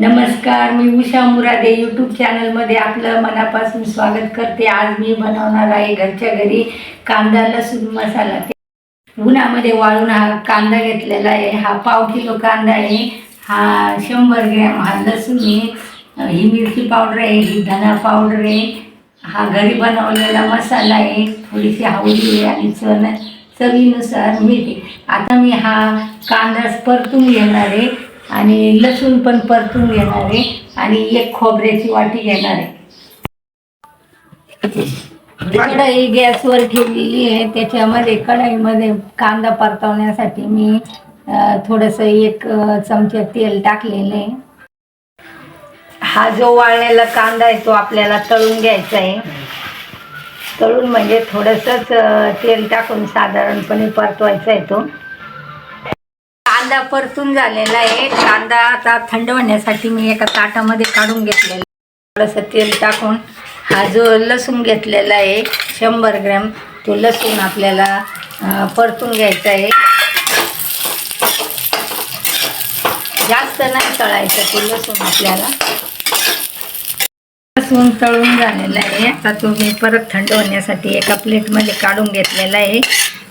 नमस्कार मी उषा मुरादे यूट्यूब चॅनलमध्ये आपलं मनापासून स्वागत करते. आज मी बनवणार आहे घरच्या घरी कांदा लसूण मसाला. ते उन्हामध्ये वाळून हा कांदा घेतलेला आहे. हा पाव किलो कांदा आहे. हा शंभर ग्रॅम. हा लसूण आहे. ही मिरची पावडर आहे. ही धना पावडर आहे. हा घरी बनवलेला मसाला आहे. थोडीशी हवली आहे आणि चण चवीनुसार मीठ आता मी हा कांदा परतून घेणार आहे. आणि लसूण पण परतून घेणार आहे आणि एक खोबऱ्याची वाटी घेणार आहे. कढई गॅसवर ठेवलेली आहे. त्याच्यामध्ये कढईमध्ये कांदा परतवण्यासाठी मी थोडस थोडंसं एक चमचे चमचा तेल टाकलेलं आहे. हा जो वाळलेला कांदा आहे तो आपल्याला तळून घ्यायचा आहे. तळून म्हणजे थोडंसंच तेल टाकून साधारणपणे परतवायचा आहे तो. कांदा परतून झालेला आहे. कांदा आता थंड होण्यासाठी मी एका ताटामध्ये काढून घेतलेला आहे. थोडंसं तेल टाकून हा जो लसूण घेतलेला आहे शंभर ग्रॅम तो लसूण आपल्याला परतून घ्यायचा आहे. जास्त नाही तळायचं ते लसूण आपल्याला. लसूण तळून झालेला आहे. आता तो मी परत थंड होण्यासाठी एका प्लेटमध्ये काढून घेतलेला आहे.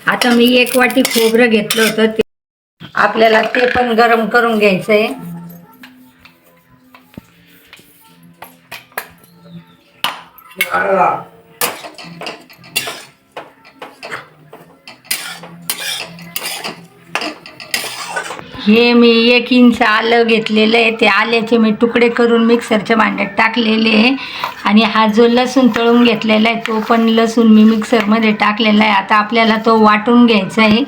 आता मी एक वाटी खोबरं घेतलं होतं. ते आपल्याला ते पण गरम करून घ्यायचं आहे हे मी एक इंच आलं घेतलेलं आहे. ते आल्याचे मी तुकडे करून मिक्सरच्या भांड्यात टाकलेले आहे. आणि हा जो लसूण तळून घेतलेला आहे तो पण लसूण मी मिक्सरमध्ये टाकलेला आहे. आता आपल्याला तो वाटून घ्यायचा आहे.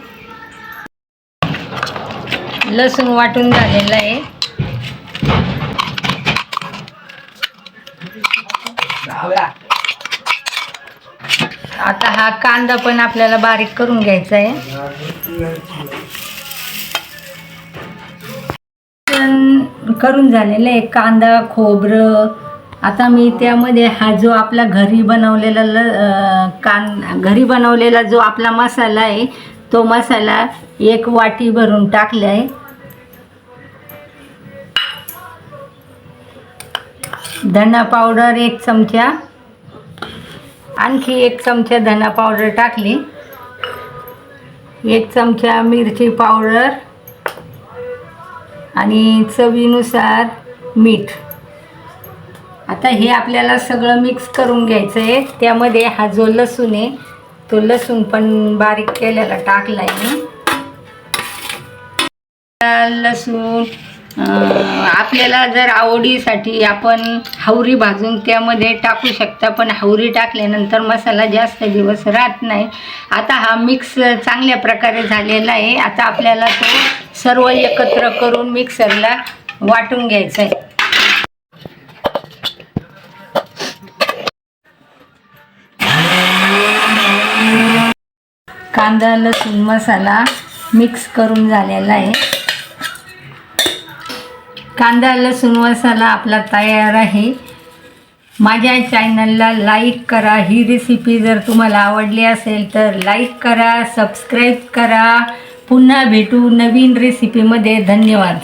लसूण वाटून झालेला आहे. आता हा कांदा पण आपल्याला बारीक करून घ्यायचा आहे. पण करून झालेलं आहे कांदा खोबरं. आता मी त्यामध्ये हा जो आपला घरी बनवलेला ल अं, कान घरी बनवलेला जो आपला मसाला आहे तो मसाला एक वाटी भरून टाकला आहे धना पावडर एक चमचा. आणखी एक चमचा धना पावडर टाकली. एक चमचा मिरची पावडर. आणि चवीनुसार मीठ. आता हे आपल्याला सगळं मिक्स करून घ्यायचं आहे त्यामध्ये हा जो लसूण आहे तो लसूण पण बारीक केलेला टाकला आहे लसूण आपल्याला जर आवडीसाठी आपण हावरी भाजून त्यामध्ये टाकू शकता पण हावरी टाकल्यानंतर मसाला जास्त दिवस राहत नाही. आता हा मिक्स चांगल्या प्रकारे झालेला आहे. आता आपल्याला तो सर्व एकत्र करून मिक्सरला वाटून घ्यायचं आहे. कांदा लसूण मसाला मिक्स करून झालेला आहे. कांदा लसूण मसाला आपला तयार आहे. माझ्या चॅनलला लाईक करा. ही रेसिपी जर तुम्हाला आवडली असेल तर लाईक करा सबस्क्राईब करा. पुन्हा भेटू नवीन रेसिपीमध्ये धन्यवाद.